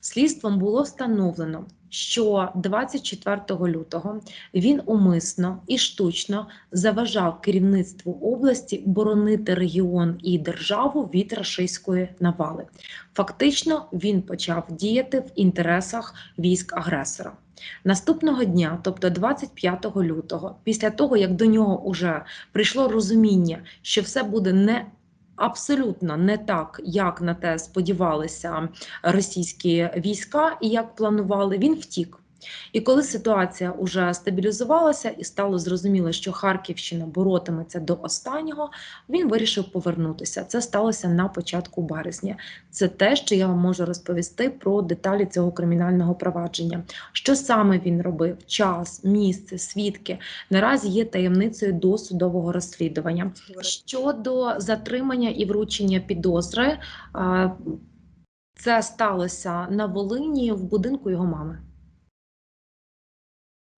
Слідством було встановлено, що 24 лютого він умисно і штучно заважав керівництву області боронити регіон і державу від рашистської навали. Фактично, він почав діяти в інтересах військ агресора. Наступного дня, тобто 25 лютого, після того як до нього вже прийшло розуміння, що все буде не абсолютно не так, як на те сподівалися російські війська і як планували, він втік. І коли ситуація вже стабілізувалася і стало зрозуміло, що Харківщина боротиметься до останнього, він вирішив повернутися. Це сталося на початку березня. Це те, що я вам можу розповісти про деталі цього кримінального провадження. Що саме він робив? Час, місце, свідки наразі є таємницею до судового розслідування. Щодо затримання і вручення підозри, це сталося на Волині в будинку його мами.